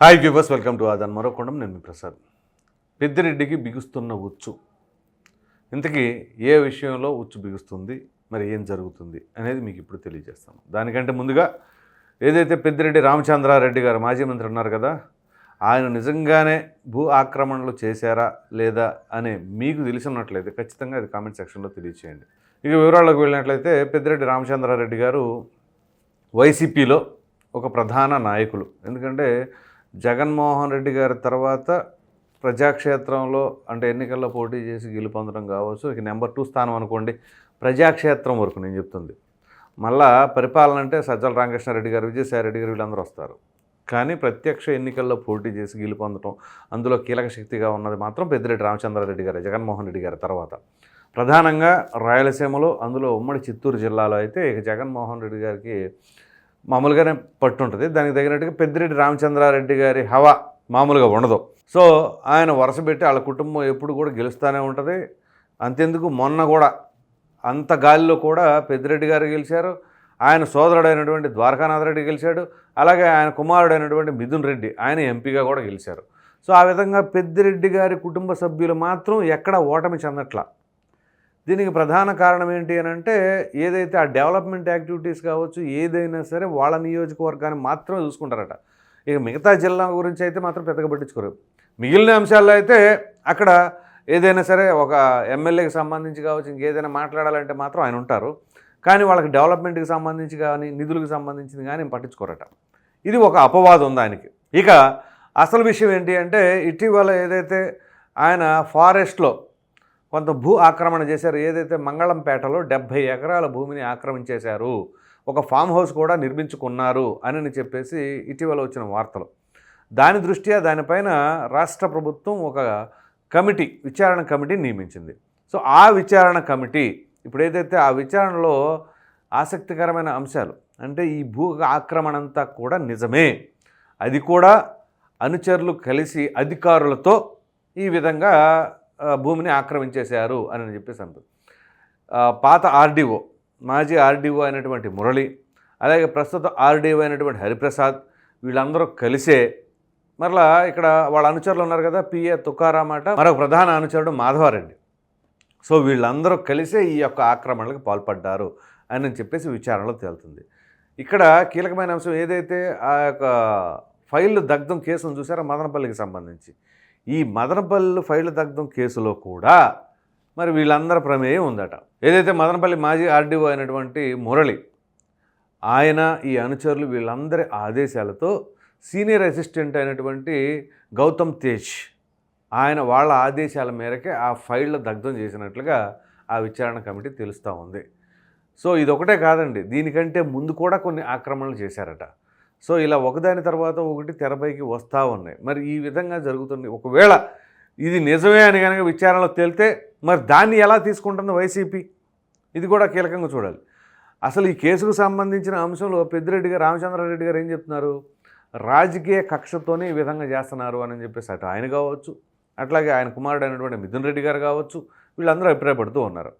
Hi viewers welcome to ఆదాన్ మరోకొండం నేను మీ ప్రసాద్. పెద్దిరెడ్డికి బిగుస్తున్న ఉచ్చు. ఇంతకీ ఏ విషయంలో ఉచ్చు బిగుస్తుంది? మరి ఏం జరుగుతుంది? అనేది మీకు ఇప్పుడు తెలియజేస్తాను. దానికంటే ముందుగా ఏదైతే పెద్దిరెడ్డి రామచంద్రారెడ్డి గారు మాజీ మంత్రి ఉన్నారు కదా ఆయన నిజంగానే భూ ఆక్రమణలు చేశారా లేదా అనే మీకు తెలిసినట్లయితే ఖచ్చితంగా అది కామెంట్ సెక్షన్లో తెలియచేయండి. ఇక వివరాల్లోకి వెళ్ళినట్లయితే పెద్దిరెడ్డి రామచంద్రారెడ్డి గారు వైసీపీలో ఒక ప్రధాన నాయకులు. ఎందుకంటే జగన్మోహన్ రెడ్డి గారి తర్వాత ప్రజాక్షేత్రంలో అంటే ఎన్నికల్లో పోటీ చేసి గెలుపొందడం కావచ్చు. ఇక నెంబర్ టూ స్థానం అనుకోండి. ప్రజాక్షేత్రం వరకు నేను చెప్తుంది. మళ్ళా పరిపాలన అంటే సజ్జల రామకృష్ణారెడ్డి గారు విజయసాయిరెడ్డి గారు వీళ్ళందరూ వస్తారు. కానీ ప్రత్యక్ష ఎన్నికల్లో పోటీ చేసి గెలుపొందడం అందులో కీలక శక్తిగా ఉన్నది మాత్రం పెద్దిరెడ్డి రామచంద్రారెడ్డి గారు జగన్మోహన్ రెడ్డి గారి తర్వాత. ప్రధానంగా రాయలసీమలో అందులో ఉమ్మడి చిత్తూరు జిల్లాలో అయితే ఇక జగన్మోహన్ రెడ్డి గారికి మామూలుగానే పట్టుంటుంది. దానికి తగినట్టుగా పెద్దిరెడ్డి రామచంద్రారెడ్డి గారి హవా మామూలుగా ఉండదు. సో ఆయన వరుస పెట్టి వాళ్ళ కుటుంబం ఎప్పుడు కూడా గెలుస్తూనే ఉంటుంది. అంతెందుకు మొన్న కూడా అంత గాలిలో కూడా పెద్దిరెడ్డి గారు గెలిచారు. ఆయన సోదరుడైనటువంటి ద్వారకానాథ రెడ్డి గెలిచాడు. అలాగే ఆయన కుమారుడైనటువంటి మిథున్ రెడ్డి ఆయన ఎంపీగా కూడా గెలిచారు. సో ఆ విధంగా పెద్దిరెడ్డి గారి కుటుంబ సభ్యులు మాత్రం ఎక్కడ ఓటమి చెందట్లా. దీనికి ప్రధాన కారణం ఏంటి అని అంటే ఏదైతే ఆ డెవలప్మెంట్ యాక్టివిటీస్ కావచ్చు ఏదైనా సరే వాళ్ళ నియోజకవర్గాన్ని మాత్రమే చూసుకుంటారట. ఇక మిగతా జిల్లా గురించి అయితే మాత్రం పెద్దగా పట్టించుకోరు. మిగిలిన అంశాల్లో అయితే అక్కడ ఏదైనా సరే ఒక ఎమ్మెల్యేకి సంబంధించి కావచ్చు ఇంకేదైనా మాట్లాడాలంటే మాత్రం ఆయన ఉంటారు. కానీ వాళ్ళకి డెవలప్మెంట్కి సంబంధించి కానీ నిధులకు సంబంధించింది కానీ పట్టించుకోరట. ఇది ఒక అపవాదం ఉంది ఆయనకి ఇక అసలు విషయం ఏంటి అంటే ఇటీవల ఏదైతే ఆయన ఫారెస్ట్లో కొంత భూ ఆక్రమణ చేశారు. ఏదైతే మంగళంపేటలో డెబ్భై ఎకరాల భూమిని ఆక్రమించేశారు ఒక ఫామ్ హౌస్ కూడా నిర్మించుకున్నారు అని చెప్పేసి ఇటీవల వచ్చిన వార్తలు. దాని దృష్ట్యా దానిపైన రాష్ట్ర ప్రభుత్వం ఒక కమిటీ విచారణ కమిటీ నియమించింది. సో ఆ విచారణ కమిటీ ఇప్పుడు ఏదైతే ఆ విచారణలో ఆసక్తికరమైన అంశాలు అంటే ఈ భూ ఆక్రమణ అంతా కూడా నిజమే అది కూడా అనుచరులు కలిసి అధికారులతో ఈ విధంగా భూమిని ఆక్రమించేశారు అని చెప్పేసి అంటారు. పాత ఆర్డీఓ మాజీ ఆర్డీఓ అయినటువంటి మురళి అలాగే ప్రస్తుత ఆర్డీఓ అయినటువంటి హరిప్రసాద్ వీళ్ళందరూ కలిసే మరలా ఇక్కడ వాళ్ళ అనుచరులు ఉన్నారు కదా పిఏ తుకారామాట మరొక ప్రధాన అనుచరుడు మాధవారెడ్డి. సో వీళ్ళందరూ కలిసే ఈ యొక్క ఆక్రమణలకు పాల్పడ్డారు అని చెప్పేసి విచారణలో తేలుతుంది. ఇక్కడ కీలకమైన అంశం ఏదైతే ఆ యొక్క ఫైల్ దగ్ధం కేసును చూసారో మదనపల్లికి సంబంధించి. ఈ మదనపల్లి ఫైల్ దగ్ధం కేసులో కూడా మరి వీళ్ళందరి ప్రమేయం ఉందట. ఏదైతే మదనపల్లి మాజీ ఆర్డీఓ అయినటువంటి మురళి ఆయన ఈ అనుచరులు వీళ్ళందరి ఆదేశాలతో సీనియర్ అసిస్టెంట్ అయినటువంటి గౌతమ్ తేజ్ ఆయన వాళ్ళ ఆదేశాల మేరకే ఆ ఫైళ్ళ దగ్ధం చేసినట్లుగా ఆ విచారణ కమిటీ తెలుస్తూ ఉంది. సో ఇదొకటే కాదండి. దీనికంటే ముందు కూడా కొన్ని ఆక్రమణలు చేశారట. సో ఇలా ఒకదాని తర్వాత ఒకటి తెరపైకి వస్తూ ఉన్నాయి. మరి ఈ విధంగా జరుగుతుంది. ఒకవేళ ఇది నిజమే అని కనుక విచారణలో తేలితే మరి దాన్ని ఎలా తీసుకుంటుంది వైసీపీ? ఇది కూడా కీలకంగా చూడాలి. అసలు ఈ కేసుకు సంబంధించిన అంశంలో పెద్దిరెడ్డి గారు రామచంద్రారెడ్డి గారు ఏం చెప్తున్నారు? రాజకీయ కక్షతోనే ఈ విధంగా చేస్తున్నారు అని చెప్పేసి అటు ఆయన కావచ్చు అట్లాగే ఆయన కుమారుడు అయినటువంటి మిథున్ రెడ్డి గారు కావచ్చు వీళ్ళందరూ అభిప్రాయపడుతూ ఉన్నారు.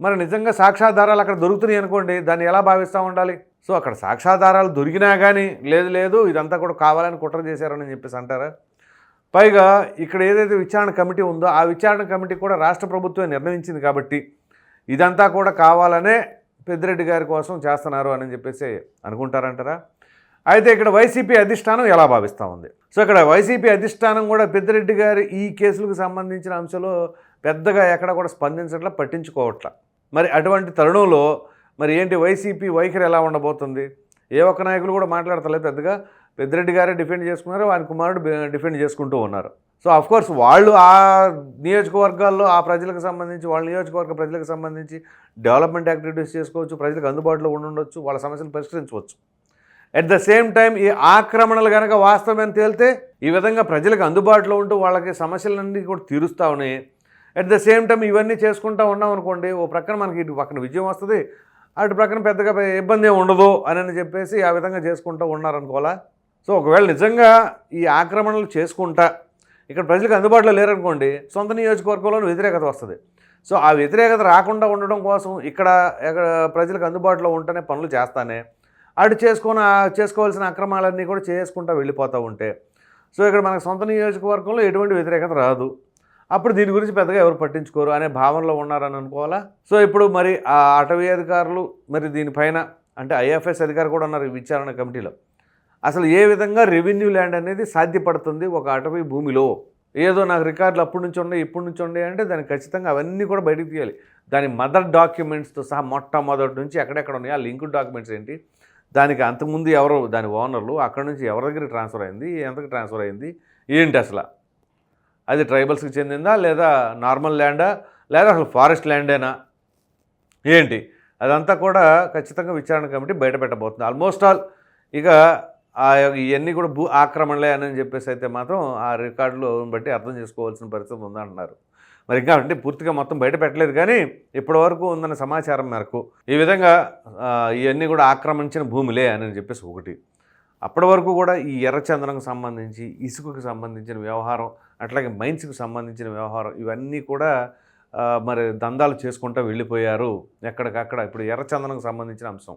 మరి నిజంగా సాక్ష్యాధారాలు అక్కడ దొరుకుతున్నాయి అనుకోండి దాన్ని ఎలా భావిస్తూ ఉండాలి? సో అక్కడ సాక్ష్యాధారాలు దొరికినా కానీ లేదు లేదు ఇదంతా కూడా కావాలని కుట్ర చేశారని చెప్పేసి అంటారా? పైగా ఇక్కడ ఏదైతే విచారణ కమిటీ ఉందో ఆ విచారణ కమిటీ కూడా రాష్ట్ర ప్రభుత్వం నిర్ణయించింది కాబట్టి ఇదంతా కూడా కావాలనే పెద్దిరెడ్డి గారి కోసం చేస్తున్నారు అని చెప్పేసి అనుకుంటారంటారా? అయితే ఇక్కడ వైసీపీ అధిష్టానం ఎలా భావిస్తూ ఉంది? సో ఇక్కడ వైసీపీ అధిష్టానం కూడా పెద్దిరెడ్డి గారి ఈ కేసులకు సంబంధించిన అంశంలో పెద్దగా ఎక్కడ కూడా స్పందించట్లా పట్టించుకోవట్లా. మరి అటువంటి తరుణంలో మరి ఏంటి వైసీపీ వైఖరి ఎలా ఉండబోతుంది? ఏ ఒక్క నాయకులు కూడా మాట్లాడతలేదు పెద్దగా. పెద్దిరెడ్డి గారే డిఫెండ్ చేసుకున్నారు వారి కుమారుడు డిఫెండ్ చేసుకుంటూ ఉన్నారు. సో అఫ్కోర్స్ వాళ్ళు ఆ నియోజకవర్గాల్లో ఆ ప్రజలకు సంబంధించి వాళ్ళ నియోజకవర్గ ప్రజలకు సంబంధించి డెవలప్మెంట్ యాక్టివిటీస్ చేసుకోవచ్చు ప్రజలకు అందుబాటులో ఉండొచ్చు వాళ్ళ సమస్యలు పరిష్కరించవచ్చు. అట్ ద సేమ్ టైం ఈ ఆక్రమణలు కనుక వాస్తవమని తేలితే ఈ విధంగా ప్రజలకు అందుబాటులో ఉంటూ వాళ్ళకి సమస్యలన్నీ కూడా తీరుస్తూ ఉన్నాయి. అట్ ద సేమ్ టైం ఇవన్నీ చేసుకుంటూ ఉన్నాం అనుకోండి ఓ ప్రక్కన మనకి ఇటు పక్కన విజయం వస్తుంది అటు ప్రక్కన పెద్దగా ఇబ్బంది ఉండదు అని చెప్పేసి ఆ విధంగా చేసుకుంటూ ఉన్నారనుకోవాలా? సో ఒకవేళ నిజంగా ఈ ఆక్రమణలు చేసుకుంటా ఇక్కడ ప్రజలకు అందుబాటులో లేరనుకోండి సొంత నియోజకవర్గంలో వ్యతిరేకత వస్తుంది. సో ఆ వ్యతిరేకత రాకుండా ఉండడం కోసం ఇక్కడ ఎక్కడ ప్రజలకు అందుబాటులో ఉంటేనే పనులు చేస్తానే అటు చేసుకుని చేసుకోవాల్సిన అక్రమాలన్నీ కూడా చేసుకుంటూ వెళ్ళిపోతూ ఉంటే. సో ఇక్కడ మనకు సొంత నియోజకవర్గంలో ఎటువంటి వ్యతిరేకత రాదు. అప్పుడు దీని గురించి పెద్దగా ఎవరు పట్టించుకోరు అనే భావనలో ఉన్నారని అనుకోవాలా? సో ఇప్పుడు మరి ఆ అటవీ అధికారులు మరి దీనిపైన అంటే ఐఎఫ్ఎస్ అధికారి కూడా ఉన్నారు ఈ విచారణ కమిటీలో. అసలు ఏ విధంగా రెవెన్యూ ల్యాండ్ అనేది సాధ్యపడుతుంది ఒక అటవీ భూమిలో? ఏదో నాకు రికార్డులు అప్పటి నుంచి ఉన్నాయి ఇప్పటి నుంచి ఉన్నాయి అంటే దాన్ని ఖచ్చితంగా అవన్నీ కూడా బయటకు తీయాలి. దాని మదర్ డాక్యుమెంట్స్తో సహా మొట్టమొదటి నుంచి ఎక్కడెక్కడ ఉన్నాయి ఆ లింక్ డాక్యుమెంట్స్ ఏంటి? దానికి అంతకుముందు ఎవరు దాని ఓనర్లు అక్కడ నుంచి ఎవరి దగ్గర ట్రాన్స్ఫర్ అయింది ఎంతకు ట్రాన్స్ఫర్ అయింది ఏంటి అసలు? అది ట్రైబల్స్కి చెందిందా లేదా నార్మల్ ల్యాండా లేదా అసలు ఫారెస్ట్ ల్యాండేనా? ఏంటి? అదంతా కూడా ఖచ్చితంగా విచారణ కమిటీ బయట పెట్టబోతుంది. ఆల్మోస్ట్ ఆల్ ఇక ఆ ఇవన్నీ కూడా భూ ఆక్రమణలే అని చెప్పేసి అయితే మాత్రం ఆ రికార్డులు బట్టి అర్థం చేసుకోవాల్సిన పరిస్థితి ఉందంటున్నారు. మరి ఇంకా అంటే పూర్తిగా మొత్తం బయట పెట్టలేదు కానీ ఇప్పటివరకు ఉందన్న సమాచారం మేరకు ఈ విధంగా ఇవన్నీ కూడా ఆక్రమించిన భూమిలే అని చెప్పేసి ఒకటి. అప్పటి వరకు కూడా ఈ ఎర్రచందనంకు సంబంధించి ఇసుకకు సంబంధించిన వ్యవహారం అట్లాగే మైన్స్కి సంబంధించిన వ్యవహారం ఇవన్నీ కూడా మరి దందాలు చేసుకుంటూ వెళ్ళిపోయారు ఎక్కడికక్కడ. ఇప్పుడు ఎర్రచందనంకు సంబంధించిన అంశం.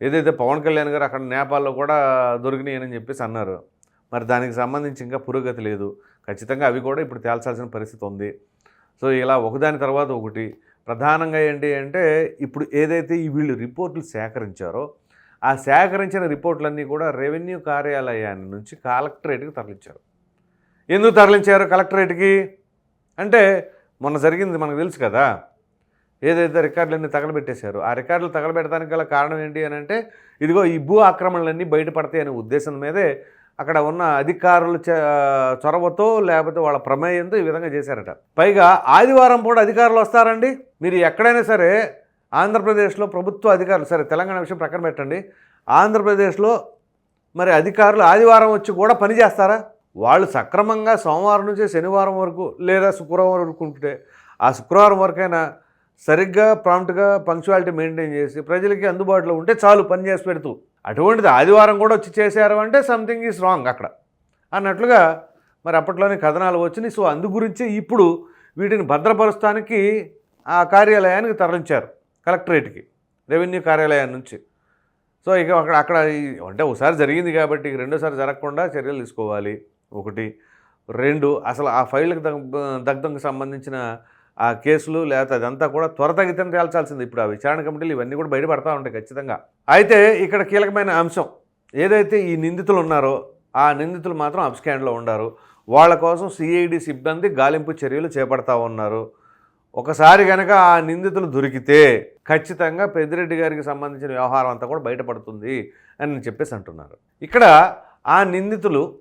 ఏదైతే పవన్ కళ్యాణ్ గారు అక్కడ నేపాల్లో కూడా దొరికినాయని చెప్పేసి అన్నారు. మరి దానికి సంబంధించి ఇంకా పురోగతి లేదు. ఖచ్చితంగా అవి కూడా ఇప్పుడు తేల్చాల్సిన పరిస్థితి ఉంది. సో ఇలా ఒకదాని తర్వాత ఒకటి. ప్రధానంగా ఏంటి అంటే ఇప్పుడు ఏదైతే ఈ వీళ్ళు రిపోర్టులు సేకరించారో ఆ సేకరించిన రిపోర్ట్లన్నీ కూడా రెవెన్యూ కార్యాలయాన్ని నుంచి కలెక్టరేట్కి తరలించారు. ఎందుకు తరలించారు కలెక్టరేట్కి? అంటే మొన్న జరిగింది మనకు తెలుసు కదా ఏదైతే రికార్డులన్నీ తగలబెట్టేశారు ఆ రికార్డులు తగలబెట్టడానికి గల కారణం ఏంటి అని అంటే ఇదిగో ఈ భూ ఆక్రమణలన్నీ బయటపడతాయి అనే ఉద్దేశం మీదే అక్కడ ఉన్న అధికారుల చ- చొరవతో లేకపోతే వాళ్ళ ప్రమేయంతో ఈ విధంగా చేశారట. పైగా ఆదివారం పూట అధికారులు వస్తారండి. మీరు ఎక్కడైనా సరే ఆంధ్రప్రదేశ్లో ప్రభుత్వ అధికారులు సరే తెలంగాణ విషయం ప్రక్కన పెట్టండి. ఆంధ్రప్రదేశ్లో మరి అధికారులు ఆదివారం వచ్చి కూడా పని చేస్తారా? వాళ్ళు సక్రమంగా సోమవారం నుంచి శనివారం వరకు లేదా శుక్రవారం వరకు ఉంటే ఆ శుక్రవారం వరకైనా సరిగ్గా ప్రాంప్ట్గా పంక్చువాలిటీ మెయింటైన్ చేసి ప్రజలకి అందుబాటులో ఉంటే చాలు పని చేసి పెడుతూ. అటువంటిది ఆదివారం కూడా వచ్చి చేశారు అంటే సంథింగ్ ఈజ్ రాంగ్ అక్కడ. అన్నట్లుగా మరి అప్పట్లోనే కథనాలు వచ్చినాయి సో అందు గురించి ఇప్పుడు వీటిని భద్రపరుస్తానికి ఆ కార్యాలయానికి తరలించారు. కలెక్టరేట్కి రెవెన్యూ కార్యాలయం నుంచి. సో ఇక అక్కడ అక్కడ అంటే ఒకసారి జరిగింది కాబట్టి రెండోసారి జరగకుండా చర్యలు తీసుకోవాలి. ఒకటి. రెండు అసలు ఆ ఫైళ్ళకి దగ్- దగ్ధంకి సంబంధించిన ఆ కేసులు లేకపోతే అదంతా కూడా త్వరతగితం తేల్చాల్సింది. ఇప్పుడు ఆ విచారణ కమిటీలు ఇవన్నీ కూడా బయటపడతా ఉంటాయి ఖచ్చితంగా. అయితే ఇక్కడ కీలకమైన అంశం. ఏదైతే ఈ నిందితులు ఉన్నారో ఆ నిందితులు మాత్రం అబ్స్కాండ్లో ఉన్నారు వాళ్ళ కోసం సిఐడి సిబ్బంది గాలింపు చర్యలు చేపడతా ఉన్నారు. ఒకసారి కనుక ఆ నిందితులు దొరికితే ఖచ్చితంగా పెద్దిరెడ్డి గారికి సంబంధించిన వ్యవహారం అంతా కూడా బయటపడుతుంది అని చెప్పేసి అంటున్నారు. ఇక్కడ ఆ నిందితులు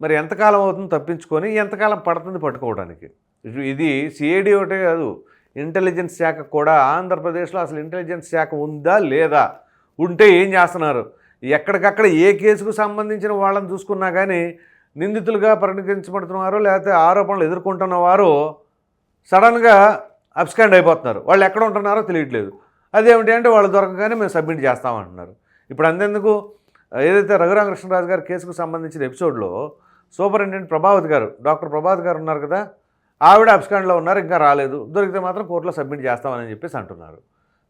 మరి ఎంతకాలం అవుతుంది తప్పించుకొని ఎంతకాలం పడుతుంది పట్టుకోవడానికి? ఇది- సిఐడి ఒకటే కాదు. ఇంటెలిజెన్స్ శాఖ కూడా ఆంధ్రప్రదేశ్లో అసలు ఇంటెలిజెన్స్ శాఖ ఉందా లేదా? ఉంటే ఏం చేస్తున్నారు? ఎక్కడికక్కడ ఏ కేసుకు సంబంధించిన వాళ్ళని చూసుకున్నా కానీ నిందితులుగా పరిగణించబడుతున్నారు లేకపోతే ఆరోపణలు ఎదుర్కొంటున్న వారు సడన్గా అబ్స్కాండ్ అయిపోతున్నారు. వాళ్ళు ఎక్కడ ఉంటున్నారో తెలియట్లేదు. అదేమిటి అంటే వాళ్ళు దొరకగానే మేము సబ్మిట్ చేస్తామంటున్నారు. ఇప్పుడు అంతెందుకు? ఏదైతే రఘురామకృష్ణరాజు గారి కేసుకు సంబంధించిన ఎపిసోడ్లో సూపరింటెండెంట్ ప్రభావత్ గారు డాక్టర్ ప్రభాత్ గారు ఉన్నారు కదా ఆవిడ అబ్స్కాండ్లో ఉన్నారు ఇంకా రాలేదు. దొరికితే మాత్రం కోర్టులో సబ్మిట్ చేస్తామని చెప్పేసి అంటున్నారు.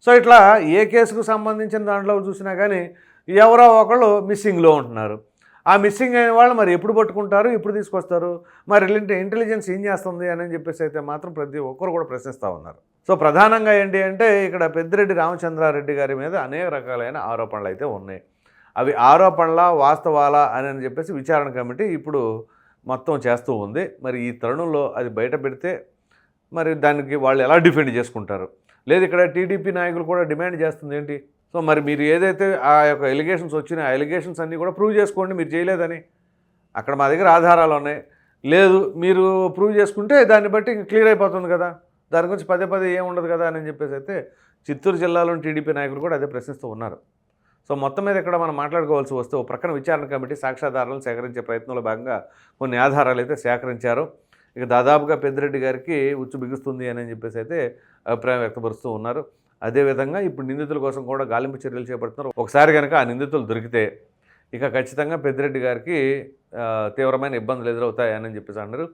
సో ఇట్లా ఏ కేసుకు సంబంధించిన దాంట్లో చూసినా కానీ ఎవరో ఒకళ్ళు మిస్సింగ్లో ఉంటున్నారు. ఆ మిస్సింగ్ అయిన వాళ్ళు మరి ఎప్పుడు పట్టుకుంటారు? ఎప్పుడు తీసుకొస్తారు? మరి ఇలాంటి ఇంటెలిజెన్స్ ఏం చేస్తుంది? అని చెప్పేసి అయితే మాత్రం ప్రతి ఒక్కరు కూడా ప్రశ్నిస్తూ ఉన్నారు. సో ప్రధానంగా ఏంటి అంటే ఇక్కడ పెద్దిరెడ్డి రామచంద్రారెడ్డి గారి మీద అనేక రకాలైన ఆరోపణలు అయితే ఉన్నాయి. అవి ఆరోపణల వాస్తవాలా అని అని చెప్పేసి విచారణ కమిటీ ఇప్పుడు మొత్తం చేస్తూ ఉంది. మరి ఈ తరుణంలో అది బయట పెడితే మరి దానికి వాళ్ళు ఎలా డిఫెండ్ చేసుకుంటారు? లేదు ఇక్కడ టీడీపీ నాయకులు కూడా డిమాండ్ చేస్తుంది ఏంటి? సో మరి మీరు ఏదైతే ఆ యొక్క ఎలిగేషన్స్ వచ్చినాయి ఆ ఎలిగేషన్స్ అన్నీ కూడా ప్రూవ్ చేసుకోండి మీరు చేయలేదని. అక్కడ మా దగ్గర ఆధారాలు ఉన్నాయి. లేదు మీరు ప్రూవ్ చేసుకుంటే దాన్ని బట్టి క్లియర్ అయిపోతుంది కదా. దాని గురించి పదే పదే ఏం ఉండదు కదా అని చెప్పేసి అయితే చిత్తూరు జిల్లాలోని టీడీపీ నాయకులు కూడా అదే ప్రశ్నిస్తూ ఉన్నారు. సో మొత్తం మీద ఇక్కడ మనం మాట్లాడుకోవాల్సి వస్తే ఓ ప్రక్కన విచారణ కమిటీ సాక్ష్యాధారాలను సేకరించే ప్రయత్నంలో భాగంగా కొన్ని ఆధారాలు అయితే సేకరించారు. ఇక దాదాపుగా పెద్దిరెడ్డి గారికి ఉచ్చు బిగుస్తుంది అని చెప్పేసి అయితే అభిప్రాయం వ్యక్తపరుస్తూ ఉన్నారు. అదేవిధంగా ఇప్పుడు నిందితుల కోసం కూడా గాలింపు చర్యలు చేపడుతున్నారు. ఒకసారి కనుక ఆ నిందితులు దొరికితే ఇక ఖచ్చితంగా పెద్దిరెడ్డి గారికి తీవ్రమైన ఇబ్బందులు ఎదురవుతాయని చెప్పేసి అన్నారు.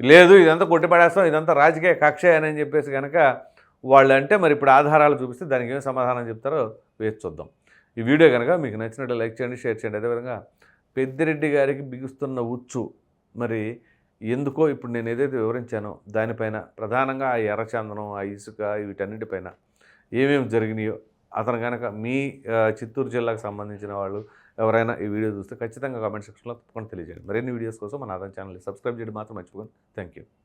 లేదు ఇదంతా కొట్టిపడేస్తాం ఇదంతా రాజకీయ కక్ష అని చెప్పేసి కనుక వాళ్ళు అంటే మరి ఇప్పుడు ఆధారాలు చూపిస్తే దానికి ఏం సమాధానం చెప్తారో వేచి చూద్దాం. ఈ వీడియో కనుక మీకు నచ్చినట్టు లైక్ చేయండి షేర్ చేయండి. అదేవిధంగా పెద్దిరెడ్డి గారికి బిగుస్తున్న ఉచ్చు మరి ఎందుకో ఇప్పుడు నేను ఏదైతే వివరించానో దానిపైన ప్రధానంగా ఆ ఎర్రచందనం ఆ ఇసుక వీటన్నిటిపైన ఏమేమి జరిగినాయో అతను కనుక మీ చిత్తూరు జిల్లాకు సంబంధించిన వాళ్ళు ఎవరైనా ఈ వీడియో చూస్తే ఖచ్చితంగా కామెంట్ సెక్షన్లో తప్పకుండా తెలియజేయండి. మరిన్ని వీడియోస్ కోసం మన అదన ఛానల్ని సబ్స్క్రైబ్ చేయడం మాత్రం మర్చిపోకండి. Thank you.